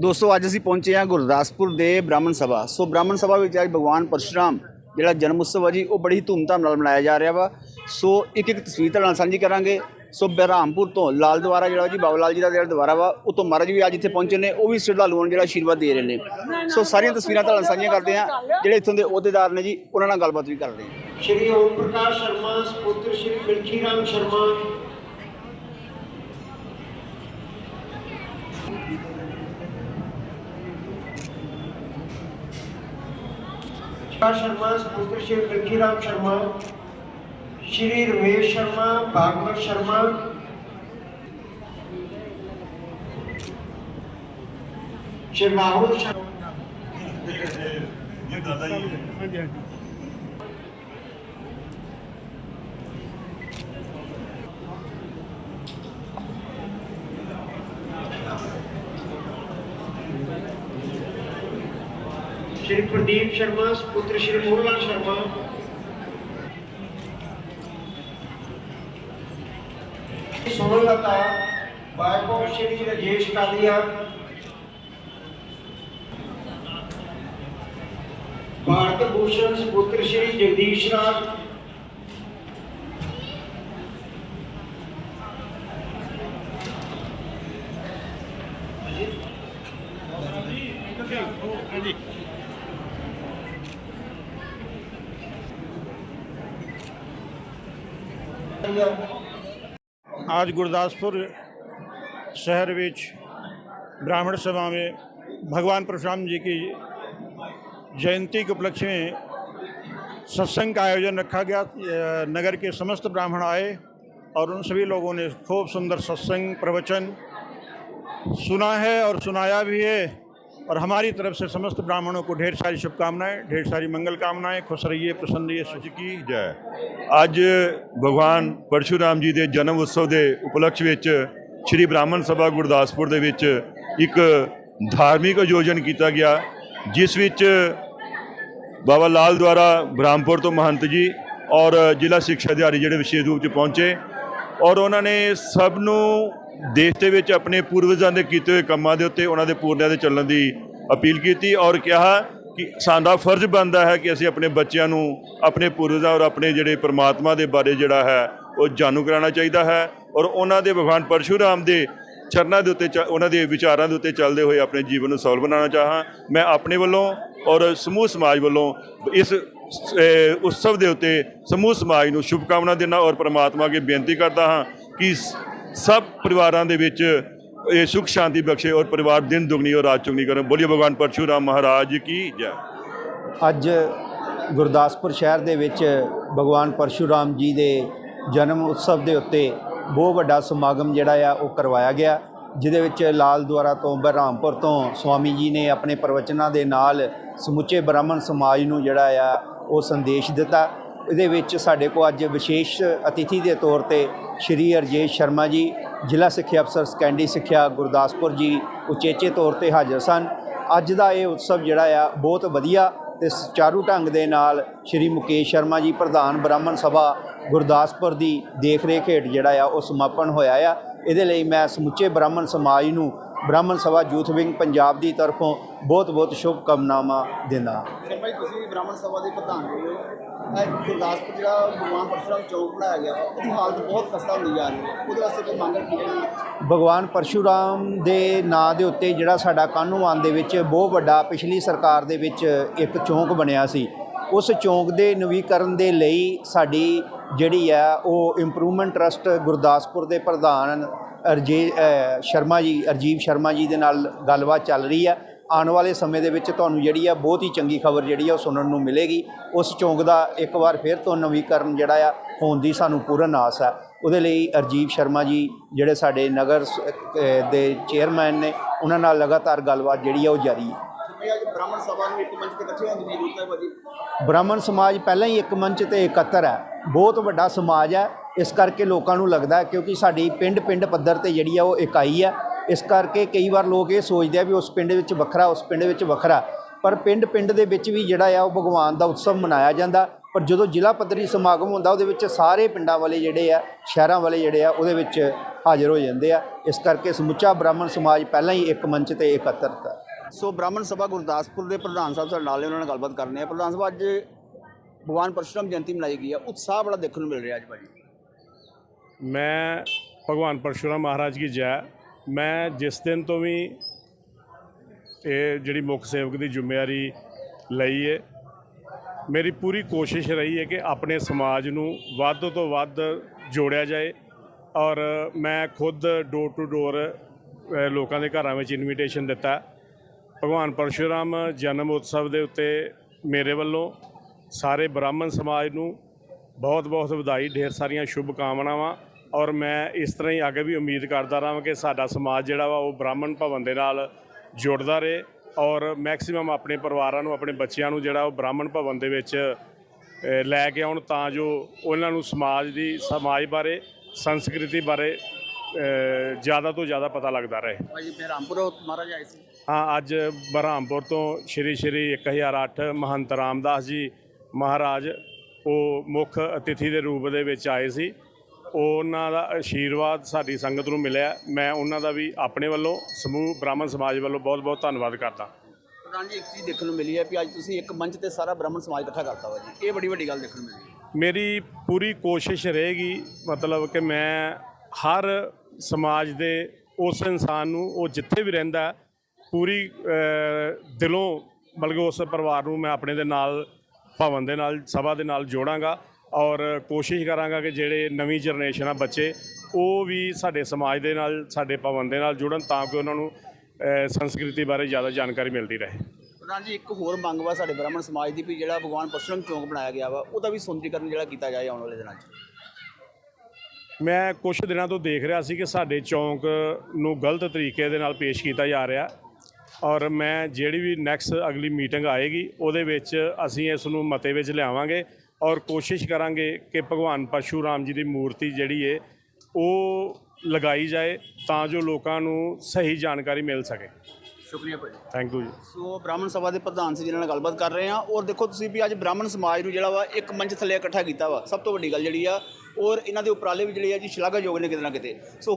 ਦੋਸਤੋ, ਅੱਜ ਅਸੀਂ ਪਹੁੰਚੇ ਹਾਂ ਗੁਰਦਾਸਪੁਰ ਦੇ ਬ੍ਰਾਹਮਣ ਸਭਾ। ਸੋ ਬ੍ਰਾਹਮਣ ਸਭਾ ਵਿੱਚ ਅੱਜ ਭਗਵਾਨ ਪਰਸ਼ੁਰਾਮ, ਜਿਹੜਾ ਜਨਮ ਉਤਸਵ ਹੈ ਜੀ, ਉਹ ਬੜੀ ਧੂਮਧਾਮ ਨਾਲ ਮਨਾਇਆ ਜਾ ਰਿਹਾ ਵਾ। ਸੋ ਇੱਕ ਇੱਕ ਤਸਵੀਰ ਤੁਹਾਡੇ ਨਾਲ ਸਾਂਝੀ ਕਰਾਂਗੇ। ਸੋ ਬਹਿਰਾਮਪੁਰ ਤੋਂ ਲਾਲ ਦੁਆਰਾ ਜਿਹੜਾ ਜੀ, ਬਾਬਾ ਲਾਲ ਜੀ ਦਾ ਜਿਹੜਾ ਦੁਆਰਾ ਵਾ, ਉਹ ਤੋਂ ਮਹਾਰਾਜ ਵੀ ਅੱਜ ਇੱਥੇ ਪਹੁੰਚੇ ਨੇ, ਉਹ ਵੀ ਸ਼ਰਧਾਲੂਆਂ ਨੂੰ ਜਿਹੜਾ ਆਸ਼ੀਰਵਾਦ ਦੇ ਰਹੇ ਨੇ। ਸੋ ਸਾਰੀਆਂ ਤਸਵੀਰਾਂ ਤੁਹਾਡੇ ਨਾਲ ਸਾਂਝੀਆਂ ਕਰਦੇ ਹਾਂ। ਜਿਹੜੇ ਇੱਥੋਂ ਦੇ ਅਹੁਦੇਦਾਰ ਨੇ ਜੀ, ਉਹਨਾਂ ਨਾਲ ਗੱਲਬਾਤ ਵੀ ਕਰਦੇ ਹਾਂ। ਸ਼੍ਰੀ ਓਮ ਪ੍ਰਕਾਸ਼ ਸ਼ਰਮਾ ਸਪੁੱਤਰ, ਸ਼੍ਰੀ ਮਿਲਖੀ ਰਾਮ ਸ਼ਰਮਾ। ਸ਼ਰਮਾ ਸਪੁੱਤਰ ਸ਼੍ਰੀ ਮਿਲਖੀ ਰਾਮ ਸ਼ਰਮਾ ਸ਼੍ਰੀ ਰਮੇਸ਼ ਸ਼ਰਮਾ ਭਾਗਵਤ ਸ਼ਰਮਾ ਸ਼੍ਰੀ ਰਾਹੁਲ ਸ਼ਰਮਾ ਸ਼੍ਰੀ ਪ੍ਰਦੀਪ ਸ਼ਰਮਾ ਸੁਪੁੱਤਰ ਸ਼੍ਰੀ ਮੋਹਨ ਲਾਲ ਸ਼ਰਮਾ ਸੋਨਲ ਲਤਾ ਬਾਈਪੋ ਸ਼੍ਰੀ ਰਜੇਸ਼ ਕਾਲੀਆ ਭਾਰਤ ਭੂਸ਼ਣ ਸੁਪੁੱਤਰ ਸ਼੍ਰੀ ਜਗਦੀਸ਼ ਰਾਜ आज गुरदासपुर शहर विच ब्राह्मण सभा में भगवान परशुराम जी की जयंती के उपलक्ष्य में सत्संग का आयोजन रखा गया। नगर के समस्त ब्राह्मण आए और उन सभी लोगों ने खूब सुंदर सत्संग प्रवचन सुना है और सुनाया भी है। और हमारी तरफ से समस्त ब्राह्मणों को ढेर सारी शुभकामनाएं ढेर सारी मंगल कामनाएं खुश रहिए प्रसन्न रहिए सुख की जय ਅੱਜ ਭਗਵਾਨ ਪਰਸ਼ੂਰਾਮ ਜੀ ਦੇ ਜਨਮ ਉਤਸਵ ਦੇ ਉਪਲਕਸ਼ ਵਿੱਚ ਸ੍ਰੀ ਬ੍ਰਾਹਮਣ ਸਭਾ ਗੁਰਦਾਸਪੁਰ ਦੇ ਵਿੱਚ ਇੱਕ ਧਾਰਮਿਕ ਆਯੋਜਨ ਕੀਤਾ ਗਿਆ ਜਿਸ ਵਿੱਚ ਬਾਬਾ ਲਾਲ ਦੁਆਰਾ ਬ੍ਰਹਮਪੁਰ ਤੋਂ ਮਹੰਤ ਜੀ ਔਰ ਜ਼ਿਲ੍ਹਾ ਸਿੱਖਿਆ ਅਧਿਕਾਰੀ ਜਿਹੜੇ ਵਿਸ਼ੇਸ਼ ਰੂਪ 'ਚ ਪਹੁੰਚੇ ਔਰ ਉਹਨਾਂ ਨੇ ਸਭ ਨੂੰ ਦੇਸ਼ ਦੇ ਵਿੱਚ ਆਪਣੇ ਪੂਰਵਜਾਂ ਦੇ ਕੀਤੇ ਹੋਏ ਕੰਮਾਂ ਦੇ ਉੱਤੇ ਉਹਨਾਂ ਦੇ ਪੂਰਨਿਆਂ ਦੇ ਚੱਲਣ ਦੀ ਅਪੀਲ ਕੀਤੀ ਔਰ ਕਿਹਾ ਕਿ ਸਾਡਾ ਫਰਜ਼ ਬਣਦਾ ਹੈ ਕਿ ਅਸੀਂ ਆਪਣੇ ਬੱਚਿਆਂ ਨੂੰ ਆਪਣੇ ਪੂਰਵਜਾਂ ਔਰ ਆਪਣੇ ਜਿਹੜੇ ਪ੍ਰਮਾਤਮਾ ਦੇ ਬਾਰੇ ਜਿਹੜਾ ਹੈ ਉਹ ਜਾਣੂ ਕਰਾਉਣਾ ਚਾਹੀਦਾ ਹੈ ਔਰ ਉਹਨਾਂ ਦੇ ਭਗਵਾਨ ਪਰਸ਼ੂਰਾਮ ਦੇ ਚਰਨਾਂ ਦੇ ਉੱਤੇ ਚ- ਉਹਨਾਂ ਦੇ ਵਿਚਾਰਾਂ ਦੇ ਉੱਤੇ ਚੱਲਦੇ ਹੋਏ ਆਪਣੇ ਜੀਵਨ ਨੂੰ ਸਫਲ ਬਣਾਉਣਾ ਚਾਹਾਂ। ਮੈਂ ਆਪਣੇ ਵੱਲੋਂ ਔਰ ਸਮੂਹ ਸਮਾਜ ਵੱਲੋਂ ਇਸ ਉਤਸਵ ਦੇ ਉੱਤੇ ਸਮੂਹ ਸਮਾਜ ਨੂੰ ਸ਼ੁਭਕਾਮਨਾ ਦਿੰਦਾ ਔਰ ਪ੍ਰਮਾਤਮਾ ਅੱਗੇ ਬੇਨਤੀ ਕਰਦਾ ਹਾਂ ਕਿ ਸ- ਸਭ ਪਰਿਵਾਰਾਂ ਦੇ ਵਿੱਚ ਇਹ ਸੁਖ ਸ਼ਾਂਤੀ ਬਖਸ਼ੇ ਔਰ ਪਰਿਵਾਰ ਦਿਨ ਦੁਗਣੀ ਔਰ ਰਾਤ ਚੁਗਣੀ ਕਰਨ। ਬੋਲੀਏ ਭਗਵਾਨ ਪਰਸ਼ੂਰਾਮ ਮਹਾਰਾਜ ਕੀ ਜੈ। ਅੱਜ ਗੁਰਦਾਸਪੁਰ ਸ਼ਹਿਰ ਦੇ ਵਿੱਚ ਭਗਵਾਨ ਪਰਸ਼ੂਰਾਮ ਜੀ ਦੇ ਜਨਮ ਉਤਸਵ ਦੇ ਉੱਤੇ ਬਹੁਤ ਵੱਡਾ ਸਮਾਗਮ ਜਿਹੜਾ ਆ ਉਹ ਕਰਵਾਇਆ ਗਿਆ, ਜਿਹਦੇ ਵਿੱਚ ਲਾਲ ਦੁਆਰਾ ਤੋਂ ਬਹਿਰਾਮਪੁਰ ਤੋਂ ਸਵਾਮੀ ਜੀ ਨੇ ਆਪਣੇ ਪ੍ਰਵਚਨਾਂ ਦੇ ਨਾਲ ਸਮੁੱਚੇ ਬ੍ਰਾਹਮਣ ਸਮਾਜ ਨੂੰ ਜਿਹੜਾ ਆ ਉਹ ਸੰਦੇਸ਼ ਦਿੱਤਾ। ਇਹਦੇ ਵਿੱਚ ਸਾਡੇ ਕੋਲ ਅੱਜ ਵਿਸ਼ੇਸ਼ ਅਤਿਥੀ ਦੇ ਤੌਰ ਤੇ ਸ਼੍ਰੀ ਅਰਜੇਸ਼ ਸ਼ਰਮਾ ਜੀ, ਜ਼ਿਲ੍ਹਾ ਸਿੱਖਿਆ ਅਫਸਰ ਸਕੈਂਡੀ ਸਿੱਖਿਆ ਗੁਰਦਾਸਪੁਰ ਜੀ ਉਚੇਚੇ ਤੌਰ ਤੇ ਹਾਜ਼ਰ ਸਨ। ਅੱਜ ਦਾ ਇਹ ਉਤਸਵ ਜਿਹੜਾ ਆ, ਬਹੁਤ ਵਧੀਆ ਤੇ ਸੁਚਾਰੂ ਢੰਗ ਦੇ ਨਾਲ ਸ਼੍ਰੀ ਮੁਕੇਸ਼ ਸ਼ਰਮਾ ਜੀ, ਪ੍ਰਧਾਨ ਬ੍ਰਾਹਮਣ ਸਭਾ ਗੁਰਦਾਸਪੁਰ ਦੀ ਦੇਖ ਰੇਖ ਹੇਠ ਜਿਹੜਾ ਆ, ਉਹ ਸਮਾਪਨ ਹੋਇਆ ਆ। ਇਹਦੇ ਲਈ ਮੈਂ ਸਮੁੱਚੇ ਬ੍ਰਾਹਮਣ ਸਮਾਜ ਨੂੰ ਬ੍ਰਾਹਮਣ ਸਭਾ ਯੂਥ ਵਿੰਗ ਪੰਜਾਬ ਦੀ ਤਰਫੋਂ ਬਹੁਤ ਬਹੁਤ ਸ਼ੁਭ ਕਾਮਨਾਵਾਂ ਦਿੰਦਾ ਸ਼ਰਮਾ ਜੀ ਤੁਸੀਂ ਬ੍ਰਾਹਮਣ ਸਭਾ ਦੇ ਪ੍ਰਧਾਨ ਹੋਏ ਹੋ ਗੁਰਦਾਸਪੁਰ ਜਿਹੜਾ ਭਗਵਾਨ ਪਰਸ਼ੁਰਾਮ ਚੌਕ ਬਣਾਇਆ ਗਿਆ ਉਹਦੀ ਹਾਲਤ ਬਹੁਤ ਖਸਤਾ ਹੁੰਦੀ ਜਾ ਰਹੀ ਹੈ। ਉਹਦੇ ਵਾਸਤੇ ਕੋਈ ਮੰਗ ਰੱਖੀ ਜਾਏਗੀ ਭਗਵਾਨ ਪਰਸ਼ੂਰਾਮ ਦੇ ਨਾਂ ਦੇ ਉੱਤੇ ਜਿਹੜਾ ਸਾਡਾ ਕਾਨੂੰਵਾਨ ਦੇ ਵਿੱਚ ਬਹੁਤ ਵੱਡਾ ਪਿਛਲੀ ਸਰਕਾਰ ਦੇ ਵਿੱਚ ਇੱਕ ਚੌਂਕ ਬਣਿਆ ਸੀ। ਉਸ ਚੌਂਕ ਦੇ ਨਵੀਕਰਨ ਦੇ ਲਈ ਸਾਡੀ ਜਿਹੜੀ ਆ ਉਹ ਇੰਪਰੂਵਮੈਂਟ ਟਰਸਟ ਗੁਰਦਾਸਪੁਰ ਦੇ ਪ੍ਰਧਾਨ ਅਰਜੇ ਸ਼ਰਮਾ ਜੀ, ਅਰਜੀਵ ਸ਼ਰਮਾ ਜੀ ਦੇ ਨਾਲ ਗੱਲਬਾਤ ਚੱਲ ਰਹੀ ਆ। ਆਉਣ ਵਾਲੇ ਸਮੇਂ ਦੇ ਵਿੱਚ ਤੁਹਾਨੂੰ ਜਿਹੜੀ ਆ ਬਹੁਤ ਹੀ ਚੰਗੀ ਖਬਰ ਜਿਹੜੀ ਆ ਉਹ ਸੁਣਨ ਨੂੰ ਮਿਲੇਗੀ। ਉਸ ਚੌਂਕ ਦਾ ਇੱਕ ਵਾਰ ਫਿਰ ਤੋਂ ਨਵੀਕਰਨ ਜਿਹੜਾ ਆ ਹੋਣ ਦੀ ਸਾਨੂੰ ਪੂਰਨ ਆਸ ਹੈ ਉਹਦੇ ਲਈ ਅਰਜੀਵ ਸ਼ਰਮਾ ਜੀ ਜਿਹੜੇ ਸਾਡੇ ਨਗਰ ਦੇ ਚੇਅਰਮੈਨ ਨੇ, ਉਹਨਾਂ ਨਾਲ ਲਗਾਤਾਰ ਗੱਲਬਾਤ ਜਿਹੜੀ ਆ ਉਹ ਜਾਰੀ ਹੈ ਅੱਜ ਬ੍ਰਾਹਮਣ ਸਭਾ ਨੂੰ ਇੱਕ ਮੰਚ ਤੇ ਇਕੱਠੇ ਹੋਣ ਦੀ ਜ਼ਰੂਰਤ ਹੈ ਭਾਜੀ। ਬ੍ਰਾਹਮਣ ਸਮਾਜ ਪਹਿਲਾਂ ਹੀ ਇੱਕ ਮੰਚ ਤੇ ਇਕੱਤਰ ਹੈ। ਬਹੁਤ ਵੱਡਾ ਸਮਾਜ ਹੈ। ਇਸ ਕਰਕੇ ਲੋਕਾਂ ਨੂੰ ਲੱਗਦਾ ਕਿਉਂਕਿ ਸਾਡੀ ਪਿੰਡ ਪਿੰਡ ਪੱਧਰ ਤੇ ਜਿਹੜੀ ਆ ਉਹ ਇਕਾਈ ਹੈ। ਇਸ ਕਰਕੇ ਕਈ ਵਾਰ ਲੋਕ ਇਹ ਸੋਚਦੇ ਆ ਵੀ ਉਸ ਪਿੰਡ ਵਿੱਚ ਵੱਖਰਾ, ਉਸ ਪਿੰਡ ਵਿੱਚ ਵੱਖਰਾ। ਪਰ ਪਿੰਡ ਪਿੰਡ ਦੇ ਵਿੱਚ ਵੀ ਜਿਹੜਾ ਆ ਉਹ ਭਗਵਾਨ ਦਾ ਉਤਸਵ ਮਨਾਇਆ ਜਾਂਦਾ। ਪਰ ਜਦੋਂ ਜ਼ਿਲ੍ਹਾ ਪੱਧਰੀ ਸਮਾਗਮ ਹੁੰਦਾ, ਉਹਦੇ ਵਿੱਚ ਸਾਰੇ ਪਿੰਡਾਂ ਵਾਲੇ ਜਿਹੜੇ ਆ, ਸ਼ਹਿਰਾਂ ਵਾਲੇ ਜਿਹੜੇ ਆ, ਉਹਦੇ ਵਿੱਚ ਹਾਜ਼ਰ ਹੋ ਜਾਂਦੇ ਆ। ਇਸ ਕਰਕੇ ਸਮੁੱਚਾ ਬ੍ਰਾਹਮਣ ਸਮਾਜ ਪਹਿਲਾਂ ਹੀ ਇੱਕ ਮੰਚ ਤੇ ਇਕੱਤਰਤਾ ਸੋ ਬ੍ਰਾਹਮਣ ਸਭਾ ਗੁਰਦਾਸਪੁਰ ਦੇ ਪ੍ਰਧਾਨ ਸਾਹਿਬ ਸਾਡੇ ਨਾਲ ਨੇ, ਉਹਨਾਂ ਨਾਲ ਗੱਲਬਾਤ ਕਰਨੀ ਹੈ। ਪ੍ਰਧਾਨ ਸਾਹਿਬ, ਅੱਜ ਭਗਵਾਨ ਪਰਸ਼ੁਰਾਮ ਜਯੰਤੀ ਮਨਾਈ ਗਈ ਹੈ। ਉਤਸ਼ਾਹ ਬੜਾ ਦੇਖਣ ਨੂੰ ਮਿਲ ਰਿਹਾ ਅੱਜ ਭਾਜੀ। ਮੈਂ ਭਗਵਾਨ ਪਰਸ਼ੁਰਾਮ ਮਹਾਰਾਜ ਕੀ ਜੈ। ਮੈਂ ਜਿਸ ਦਿਨ ਤੋਂ ਵੀ ਇਹ ਜਿਹੜੀ ਮੁੱਖ ਸੇਵਕ ਦੀ ਜ਼ਿੰਮੇਵਾਰੀ ਲਈ ਹੈ ਮੇਰੀ ਪੂਰੀ ਕੋਸ਼ਿਸ਼ ਰਹੀ ਹੈ ਕਿ ਆਪਣੇ ਸਮਾਜ ਨੂੰ ਵੱਧ ਤੋਂ ਵੱਧ ਜੋੜਿਆ ਜਾਏ ਔਰ ਮੈਂ ਖੁਦ ਡੋਰ ਟੂ ਡੋਰ ਲੋਕਾਂ ਦੇ ਘਰਾਂ ਵਿੱਚ ਇਨਵੀਟੇਸ਼ਨ ਦਿੱਤਾ। ਭਗਵਾਨ ਪਰਸ਼ੁਰਾਮ ਜਨਮ ਉਤਸਵ ਦੇ ਉੱਤੇ ਮੇਰੇ ਵੱਲੋਂ ਸਾਰੇ ਬ੍ਰਾਹਮਣ ਸਮਾਜ ਨੂੰ ਬਹੁਤ ਬਹੁਤ ਵਧਾਈ, ਢੇਰ ਸਾਰੀਆਂ ਸ਼ੁਭ ਕਾਮਨਾਵਾਂ ਔਰ ਮੈਂ ਇਸ ਤਰ੍ਹਾਂ ਹੀ ਅੱਗੇ ਵੀ ਉਮੀਦ ਕਰਦਾ ਰਹਾਂ ਕਿ ਸਾਡਾ ਸਮਾਜ ਜਿਹੜਾ ਵਾ ਉਹ ਬ੍ਰਾਹਮਣ ਭਵਨ ਦੇ ਨਾਲ ਜੁੜਦਾ ਰਹੇ ਔਰ ਮੈਕਸਿਮਮ ਆਪਣੇ ਪਰਿਵਾਰਾਂ ਨੂੰ, ਆਪਣੇ ਬੱਚਿਆਂ ਨੂੰ ਜਿਹੜਾ ਉਹ ਬ੍ਰਾਹਮਣ ਭਵਨ ਦੇ ਵਿੱਚ ਲੈ ਕੇ ਆਉਣ ਤਾਂ ਜੋ ਉਹਨਾਂ ਨੂੰ ਸਮਾਜ ਦੀ, ਸਮਾਜ ਬਾਰੇ, ਸੰਸਕ੍ਰਿਤੀ ਬਾਰੇ ਜ਼ਿਆਦਾ ਤੋਂ ਜ਼ਿਆਦਾ ਪਤਾ ਲੱਗਦਾ ਰਹੇ। ਰਾਮਪੁਰ ਮਹਾਰਾਜ ਆਏ ਸੀ। ਹਾਂ ਅੱਜ ਬਰਹਾਮਪੁਰ ਤੋਂ ਸ਼੍ਰੀ ਸ਼੍ਰੀ 1008 ਮਹੰਤ ਰਾਮਦਾਸ ਜੀ ਮਹਾਰਾਜ ਉਹ ਮੁੱਖ ਅਤਿਥੀ ਦੇ ਰੂਪ ਦੇ ਵਿੱਚ ਆਏ ਸੀ। ਉਹਨਾਂ ਦਾ ਆਸ਼ੀਰਵਾਦ ਸਾਡੀ ਸੰਗਤ ਨੂੰ ਮਿਲਿਆ। ਮੈਂ ਉਹਨਾਂ ਦਾ ਵੀ ਆਪਣੇ ਵੱਲੋਂ ਸਮੂਹ ਬ੍ਰਾਹਮਣ ਸਮਾਜ ਵੱਲੋਂ ਬਹੁਤ-ਬਹੁਤ ਧੰਨਵਾਦ ਕਰਦਾ। ਪ੍ਰਧਾਨ ਜੀ ਇੱਕ ਚੀਜ਼ ਦੇਖਣ ਨੂੰ ਮਿਲੀ ਹੈ ਕਿ ਅੱਜ ਤੁਸੀਂ ਇੱਕ ਮੰਚ ਤੇ ਸਾਰਾ ਬ੍ਰਾਹਮਣ ਸਮਾਜ ਇਕੱਠਾ ਕਰਤਾ ਵਾ ਜੀ। ਇਹ ਬੜੀ ਵੱਡੀ ਗੱਲ ਦੇਖਣ ਨੂੰ ਮਿਲੀ। ਮੇਰੀ ਪੂਰੀ ਕੋਸ਼ਿਸ਼ ਰਹੇਗੀ ਮਤਲਬ ਕਿ ਮੈਂ ਹਰ ਸਮਾਜ ਦੇ ਉਸ ਇਨਸਾਨ ਨੂੰ ਉਹ ਜਿੱਥੇ ਵੀ ਰਹਿੰਦਾ ਪੂਰੀ ਦਿਲੋਂ ਬਲਕਿ ਉਸ ਪਰਿਵਾਰ ਨੂੰ ਮੈਂ ਆਪਣੇ ਦੇ ਨਾਲ, ਭਵਨ ਦੇ ਨਾਲ, ਸਭਾ ਦੇ ਨਾਲ ਜੋੜਾਂਗਾ ਔਰ ਕੋਸ਼ਿਸ਼ ਕਰਾਂਗਾ ਕਿ ਜਿਹੜੇ ਨਵੀਂ ਜਨਰੇਸ਼ਨ ਆ ਬੱਚੇ, ਉਹ ਵੀ ਸਾਡੇ ਸਮਾਜ ਦੇ ਨਾਲ, ਸਾਡੇ ਭਵਨ ਦੇ ਨਾਲ ਜੁੜਨ ਤਾਂ ਕਿ ਉਹਨਾਂ ਨੂੰ ਸੰਸਕ੍ਰਿਤੀ ਬਾਰੇ ਜ਼ਿਆਦਾ ਜਾਣਕਾਰੀ ਮਿਲਦੀ ਰਹੇ। ਪ੍ਰਧਾਨ ਜੀ, ਇੱਕ ਹੋਰ ਮੰਗ ਵਾ ਸਾਡੇ ਬ੍ਰਾਹਮਣ ਸਮਾਜ ਦੀ ਵੀ ਜਿਹੜਾ ਭਗਵਾਨ ਪਰਸ਼ੁਰਾਮ ਚੌਂਕ ਬਣਾਇਆ ਗਿਆ ਵਾ, ਉਹਦਾ ਵੀ ਸੁੰਦਰੀਕਰਨ ਜਿਹੜਾ ਕੀਤਾ ਜਾਏ ਆਉਣ ਵਾਲੇ ਦਿਨਾਂ 'ਚ। ਮੈਂ ਕੁਝ ਦਿਨਾਂ ਤੋਂ ਦੇਖ ਰਿਹਾ ਸੀ ਕਿ ਸਾਡੇ ਚੌਂਕ ਨੂੰ ਗਲਤ ਤਰੀਕੇ ਦੇ ਨਾਲ ਪੇਸ਼ ਕੀਤਾ ਜਾ ਰਿਹਾ ਔਰ ਮੈਂ ਜਿਹੜੀ ਵੀ ਨੈਕਸਟ ਅਗਲੀ ਮੀਟਿੰਗ ਆਏਗੀ ਉਹਦੇ ਵਿੱਚ ਅਸੀਂ ਇਸ ਨੂੰ ਮਤੇ ਵਿੱਚ ਲਿਆਵਾਂਗੇ ਔਰ ਕੋਸ਼ਿਸ਼ ਕਰਾਂਗੇ ਕਿ ਭਗਵਾਨ ਪਰਸ਼ੂਰਾਮ ਜੀ ਦੀ ਮੂਰਤੀ ਜਿਹੜੀ ਏ ਉਹ ਲਗਾਈ ਜਾਏ ਤਾਂ ਜੋ ਲੋਕਾਂ ਨੂੰ ਸਹੀ ਜਾਣਕਾਰੀ ਮਿਲ ਸਕੇ। ਸ਼ੁਕਰੀਆ ਭਾਜੀ। ਥੈਂਕ ਯੂ ਜੀ। ਸੋ ਬ੍ਰਾਹਮਣ ਸਭਾ ਦੇ ਪ੍ਰਧਾਨ ਸੀ ਜਿਨ੍ਹਾਂ ਨਾਲ ਗੱਲਬਾਤ ਕਰ ਰਹੇ ਹਾਂ। ਔਰ ਦੇਖੋ ਤੁਸੀਂ ਵੀ ਅੱਜ ਬ੍ਰਾਹਮਣ ਸਮਾਜ ਨੂੰ ਜਿਹੜਾ ਵਾ ਇੱਕ ਮੰਚ ਥੱਲੇ ਇਕੱਠਾ ਕੀਤਾ ਵਾ। ਸਭ ਤੋਂ ਵੱਡੀ ਗੱਲ ਜਿਹੜੀ ਆ ਔਰ ਇਹਨਾਂ ਦੇ ਉਪਰਾਲੇ ਵੀ ਜਿਹੜੇ ਆ ਜੀ ਸ਼ਲਾਘਾਯੋਗ ਨੇ ਕਿਤੇ ਨਾ ਕਿਤੇ। ਸੋ